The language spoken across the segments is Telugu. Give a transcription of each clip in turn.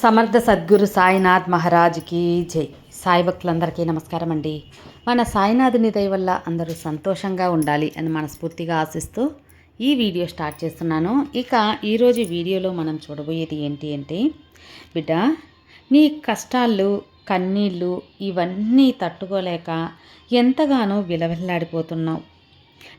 సమర్థ సద్గురు సాయినాథ్ మహారాజ్కి జై. సాయి భక్తులందరికీ నమస్కారం అండి. మన సాయినాథుని దయ వల్ల అందరూ సంతోషంగా ఉండాలి అని మనస్ఫూర్తిగా ఆశిస్తూ ఈ వీడియో స్టార్ట్ చేస్తున్నాను. ఇక ఈరోజు వీడియోలో మనం చూడబోయేది ఏంటి అంటే బిడ్డ నీ కష్టాలు కన్నీళ్ళు ఇవన్నీ తట్టుకోలేక ఎంతగానో విలవిల్లాడిపోతున్నావు.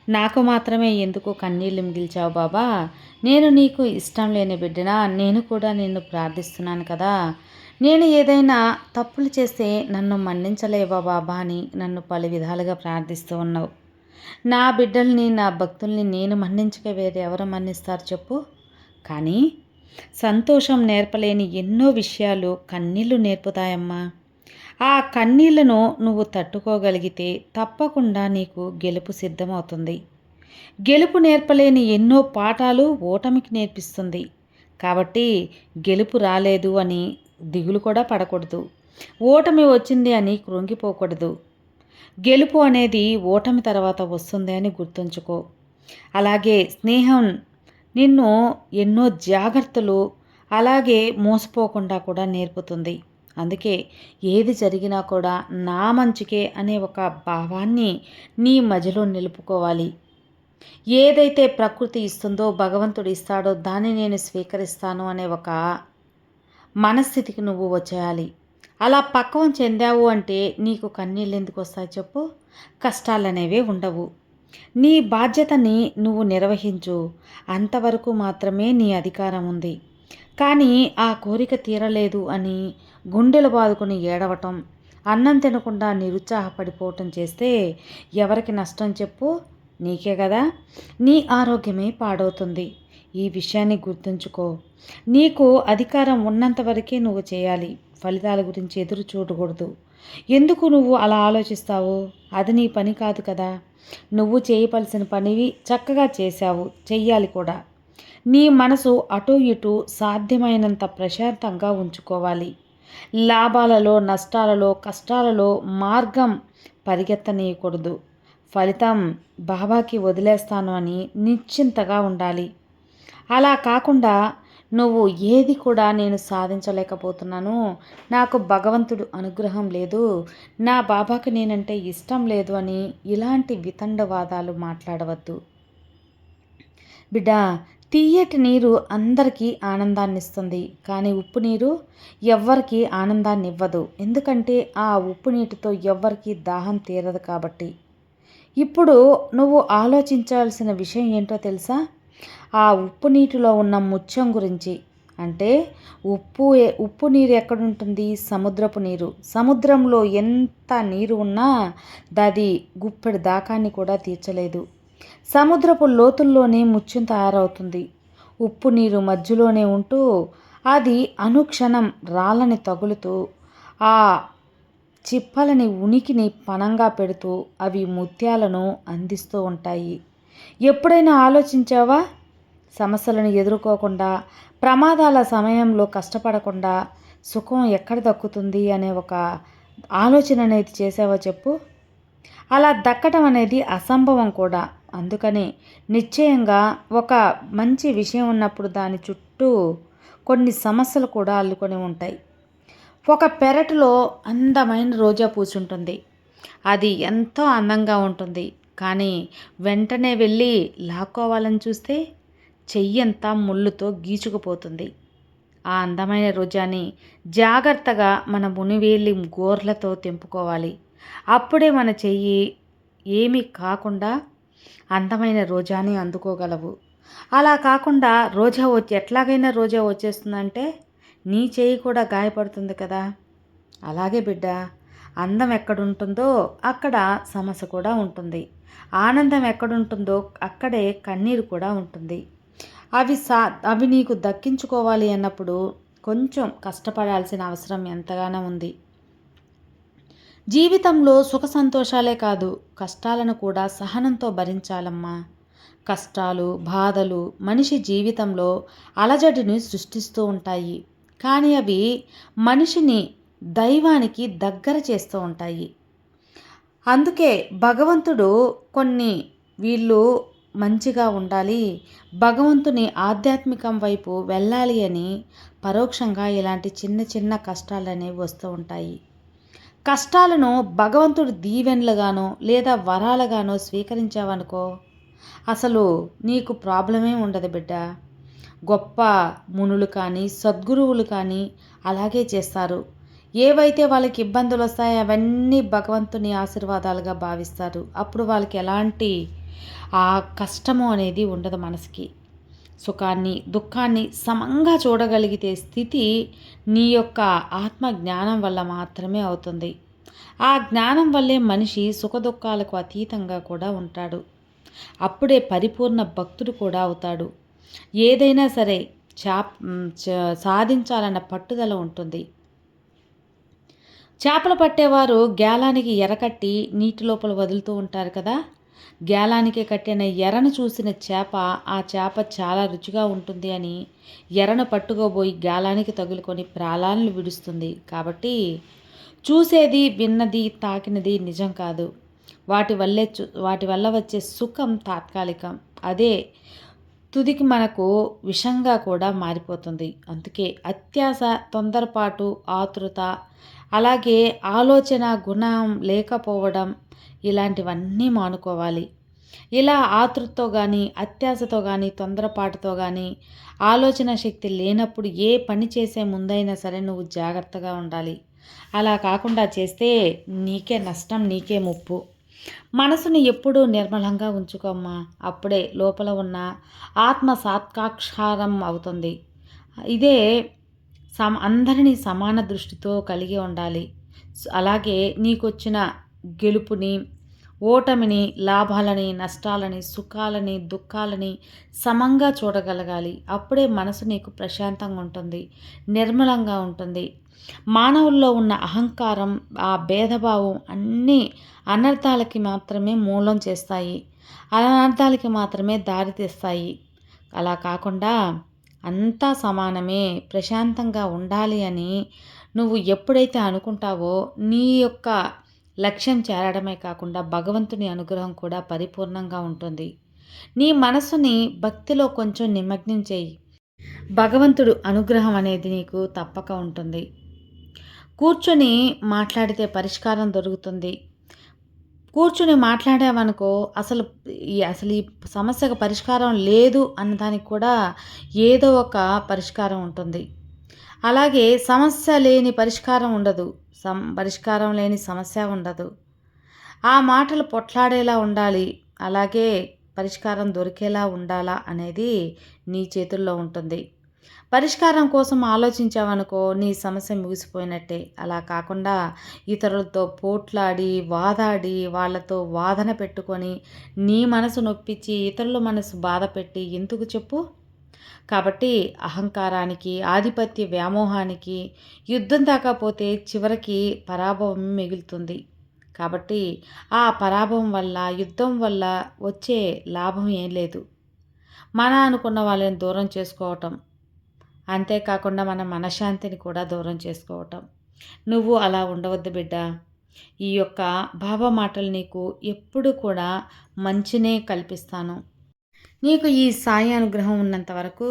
నాకు మాత్రమే ఎందుకు కన్నీళ్ళు మిగిల్చావు బాబా. నేను నీకు ఇష్టం లేని బిడ్డనా? నేను కూడా నిన్ను ప్రార్థిస్తున్నాను కదా. నేను ఏదైనా తప్పులు చేస్తే నన్ను మన్నించలేవా బాబా అని నన్ను పలు విధాలుగా ప్రార్థిస్తూ ఉన్నావు. నా బిడ్డల్ని నా భక్తుల్ని నేను మన్నించక వేరే ఎవరు మన్నిస్తారు చెప్పు. కానీ సంతోషం నేర్పలేని ఎన్నో విషయాలు కన్నీళ్ళు నేర్పుతాయమ్మా. ఆ కన్నీళ్ళను నువ్వు తట్టుకోగలిగితే తప్పకుండా నీకు గెలుపు సిద్ధమవుతుంది. గెలుపు నేర్పలేని ఎన్నో పాఠాలు ఓటమికి నేర్పిస్తుంది. కాబట్టి గెలుపు రాలేదు అని దిగులు కూడా పడకూడదు. ఓటమి వచ్చింది అని కృంగిపోకూడదు. గెలుపు అనేది ఓటమి తర్వాత వస్తుంది అని గుర్తుంచుకో. అలాగే స్నేహం నిన్ను ఎన్నో జాగ్రత్తలు అలాగే మోసపోకుండా కూడా నేర్పుతుంది. అందుకే ఏది జరిగినా కూడా నా మంచికే అనే ఒక భావాన్ని నీ మధ్యలో నిలుపుకోవాలి. ఏదైతే ప్రకృతి ఇస్తుందో భగవంతుడు ఇస్తాడో దాన్ని నేను స్వీకరిస్తాను అనే ఒక మనస్థితికి నువ్వు వచ్చేయాలి. అలా పక్వం చెందావు అంటే నీకు కన్నీళ్ళు ఎందుకు వస్తాయి చెప్పు? కష్టాలనేవే ఉండవు. నీ బాధ్యతని నువ్వు నిర్వహించు. అంతవరకు మాత్రమే నీ అధికారం ఉంది. కానీ ఆ కోరిక తీరలేదు అని గుండెలు బాదుకుని ఏడవటం అన్నం తినకుండా నిరుత్సాహపడిపోవటం చేస్తే ఎవరికి నష్టం చెప్పు? నీకే కదా. నీ ఆరోగ్యమే పాడవుతుంది. ఈ విషయాన్ని గుర్తుంచుకో. నీకు అధికారం ఉన్నంత వరకే నువ్వు చేయాలి. ఫలితాల గురించి ఎదురు చూడకూడదు. ఎందుకు నువ్వు అలా ఆలోచిస్తావు? అది నీ పని కాదు కదా. నువ్వు చేయవలసిన పనివి చక్కగా చేశావు. చెయ్యాలి కూడా. నీ మనసు అటు ఇటు సాధ్యమైనంత ప్రశాంతంగా ఉంచుకోవాలి. లాభాలలో నష్టాలలో కష్టాలలో మార్గం పరిగెత్తనీయకూడదు. ఫలితం బాబాకి వదిలేస్తాను అని నిశ్చింతగా ఉండాలి. అలా కాకుండా నువ్వు ఏది కూడా నేను సాధించలేకపోతున్నాను. నాకు భగవంతుడు అనుగ్రహం లేదు. నా బాబాకి నేనంటే ఇష్టం లేదు అని ఇలాంటి వితండవాదాలు మాట్లాడవద్దు. బిడ్డ తీయటి నీరు అందరికీ ఆనందాన్ని ఇస్తుంది కానీ ఉప్పు నీరు ఎవ్వరికి ఆనందాన్ని ఇవ్వదు ఎందుకంటే ఆ ఉప్పు నీటితో ఎవ్వరికీ దాహం తీరదు కాబట్టి. ఇప్పుడు నువ్వు ఆలోచించాల్సిన విషయం ఏంటో తెలుసా? ఆ ఉప్పు నీటిలో ఉన్న ముత్యం గురించి. అంటే ఉప్పు ఉప్పు నీరు ఎక్కడుంటుంది? సముద్రపు నీరు. సముద్రంలో ఎంత నీరు ఉన్నా దాది గుప్పెడు దాకాన్ని కూడా తీర్చలేదు. సముద్రపు లోతుల్లోనే ముత్యం తయారవుతుంది. ఉప్పు నీరు మధ్యలోనే ఉంటూ అది అనుక్షణం రాళ్ళని తగులుతూ ఆ చిప్పలని ఉనికిని పణంగా పెడుతూ అవి ముత్యాలను అందిస్తూ ఉంటాయి. ఎప్పుడైనా ఆలోచించావా? సమస్యలను ఎదుర్కోకుండా ప్రమాదాల సమయంలో కష్టపడకుండా సుఖం ఎక్కడ దక్కుతుంది అనే ఒక ఆలోచన అనేది చేసావా చెప్పు? అలా దక్కడం అనేది అసంభవం కూడా. అందుకని నిశ్చయంగా ఒక మంచి విషయం ఉన్నప్పుడు దాని చుట్టూ కొన్ని సమస్యలు కూడా అల్లుకొని ఉంటాయి. ఒక పెరటిలో అందమైన రోజా పూచుంటుంది అది ఎంతో అందంగా ఉంటుంది. కానీ వెంటనే వెళ్ళి లాక్కోవాలని చూస్తే చెయ్యంతా ముళ్ళుతో గీచుకుపోతుంది. ఆ అందమైన రోజాని జాగ్రత్తగా మన మునివేలి గోర్లతో తెంపుకోవాలి. అప్పుడే మన చెయ్యి ఏమీ కాకుండా అందమైన రోజాని అందుకోగలవు. అలా కాకుండా రోజా వచ్చి ఎట్లాగైనా రోజా వచ్చేస్తుందంటే నీ చేయి కూడా గాయపడుతుంది కదా. అలాగే బిడ్డ అందం ఎక్కడుంటుందో అక్కడ సమస్య కూడా ఉంటుంది. ఆనందం ఎక్కడుంటుందో అక్కడే కన్నీరు కూడా ఉంటుంది. అవి సా అవి నీకు దక్కించుకోవాలి అన్నప్పుడు కొంచెం కష్టపడాల్సిన అవసరం ఎంతగానో ఉంది. జీవితంలో సుఖ సంతోషాలే కాదు కష్టాలను కూడా సహనంతో భరించాలమ్మా. కష్టాలు బాధలు మనిషి జీవితంలో అలజడిని సృష్టిస్తూ ఉంటాయి. కానీ అవి మనిషిని దైవానికి దగ్గర చేస్తూ ఉంటాయి. అందుకే భగవంతుడు కొన్ని వీళ్ళు మంచిగా ఉండాలి భగవంతుని ఆధ్యాత్మికం వైపు వెళ్ళాలి అని పరోక్షంగా ఇలాంటి చిన్న చిన్న కష్టాలు అనేవి వస్తూ ఉంటాయి. కష్టాలను భగవంతుడు దీవెనలుగానో లేదా వరాలుగానో స్వీకరించావనుకో అసలు నీకు ప్రాబ్లమే ఉండదు బిడ్డ. గొప్ప మునులు కానీ సద్గురువులు కానీ అలాగే చేస్తారు. ఏవైతే వాళ్ళకి ఇబ్బందులు వస్తాయో అవన్నీ భగవంతుని ఆశీర్వాదాలుగా భావిస్తారు. అప్పుడు వాళ్ళకి ఎలాంటి ఆ కష్టము అనేది ఉండదు మనసుకి. సుఖాన్ని దుఃఖాన్ని సమంగా చూడగలిగితే స్థితి నీ యొక్క ఆత్మ జ్ఞానం వల్ల మాత్రమే అవుతుంది. ఆ జ్ఞానం వల్లే మనిషి సుఖదుఖాలకు అతీతంగా కూడా ఉంటాడు. అప్పుడే పరిపూర్ణ భక్తుడు కూడా అవుతాడు. ఏదైనా సరే చాప్ సాధించాలన్న పట్టుదల ఉంటుంది. చేపలు పట్టేవారు గ్యాలానికి ఎరకట్టి నీటి లోపల వదులుతూ ఉంటారు కదా? గ్యాలానికి కట్టిన ఎరను చూసిన చేప ఆ చేప చాలా రుచిగా ఉంటుంది అని ఎరను పట్టుకోబోయి గ్యాలానికి తగులుకొని ప్రాణాలను విడుస్తుంది. కాబట్టి చూసేది విన్నది తాకినది నిజం కాదు. వాటి వల్లే వాటి వల్ల వచ్చే సుఖం తాత్కాలికం. అదే తుదికి మనకు విషంగా కూడా మారిపోతుంది. అందుకే అత్యాస తొందరపాటు ఆతృత అలాగే ఆలోచన గుణం లేకపోవడం ఇలాంటివన్నీ మానుకోవాలి. ఇలా ఆతృతతో కానీ అత్యాశతో కానీ తొందరపాటుతో కానీ ఆలోచన శక్తి లేనప్పుడు ఏ పని చేసే ముందైనా సరే నువ్వు జాగ్రత్తగా ఉండాలి. అలా కాకుండా చేస్తే నీకే నష్టం నీకే ముప్పు. మనసుని ఎప్పుడూ నిర్మలంగా ఉంచుకోమ్మా. అప్పుడే లోపల ఉన్న ఆత్మ సాత్కాక్షారం అవుతుంది. ఇదే సమ అందరినీ సమాన దృష్టితో కలిగి ఉండాలి. అలాగే నీకొచ్చిన గెలుపుని ఓటమిని లాభాలని నష్టాలని సుఖాలని దుఃఖాలని సమంగా చూడగలగాలి. అప్పుడే మనసు నీకు ప్రశాంతంగా ఉంటుంది నిర్మలంగా ఉంటుంది. మానవుల్లో ఉన్న అహంకారం ఆ భేదభావం అన్నీ అనర్థాలకి మాత్రమే మూలం చేస్తాయి. అనర్థాలకి మాత్రమే దారితీస్తాయి అలా కాకుండా అంతా సమానమే ప్రశాంతంగా ఉండాలి అని నువ్వు ఎప్పుడైతే అనుకుంటావో నీ యొక్క లక్ష్యం చేరడమే కాకుండా భగవంతుని అనుగ్రహం కూడా పరిపూర్ణంగా ఉంటుంది. నీ మనసుని భక్తిలో కొంచెం నిమగ్నం చేయి. భగవంతుడు అనుగ్రహం అనేది నీకు తప్పక ఉంటుంది. కూర్చొని మాట్లాడితే పరిష్కారం దొరుకుతుంది. కూర్చుని మాట్లాడామనుకో అసలు అసలు ఈ సమస్యకు పరిష్కారం లేదు అన్నదానికి కూడా ఏదో ఒక పరిష్కారం ఉంటుంది. అలాగే సమస్య లేని పరిష్కారం ఉండదు. సం పరిష్కారం లేని సమస్య ఉండదు. ఆ మాటలు పొట్లాడేలా ఉండాలి అలాగే పరిష్కారం దొరికేలా ఉండాలా అనేది నీ చేతుల్లో ఉంటుంది. పరిష్కారం కోసం ఆలోచించావనుకో నీ సమస్య ముగిసిపోయినట్టే. అలా కాకుండా ఇతరులతో పోట్లాడి వాదాడి వాళ్ళతో వాదన పెట్టుకొని నీ మనసు నొప్పించి ఇతరుల మనసు బాధ పెట్టి ఎందుకు చెప్పు? కాబట్టి అహంకారానికి ఆధిపత్య వ్యామోహానికి యుద్ధం దాకపోతే చివరికి పరాభవం మిగులుతుంది. కాబట్టి ఆ పరాభవం వల్ల యుద్ధం వల్ల వచ్చే లాభం ఏం లేదు. మన అనుకున్న వాళ్ళని దూరం చేసుకోవటం. అంతేకాకుండా మన మనశ్శాంతిని కూడా దూరం చేసుకోవటం. నువ్వు అలా ఉండవద్దు బిడ్డ. ఈ యొక్క బాబా మాటలు నీకు ఎప్పుడు కూడా మంచినే కల్పిస్తాను. నీకు ఈ సాయి అనుగ్రహం ఉన్నంత వరకు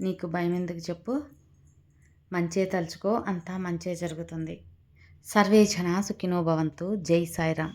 నీకు భయం ఎందుకు చెప్పు? మంచే తలుచుకో అంతా మంచే జరుగుతుంది. సర్వే జన సుఖినో భవంతు. జై సాయిరామ్.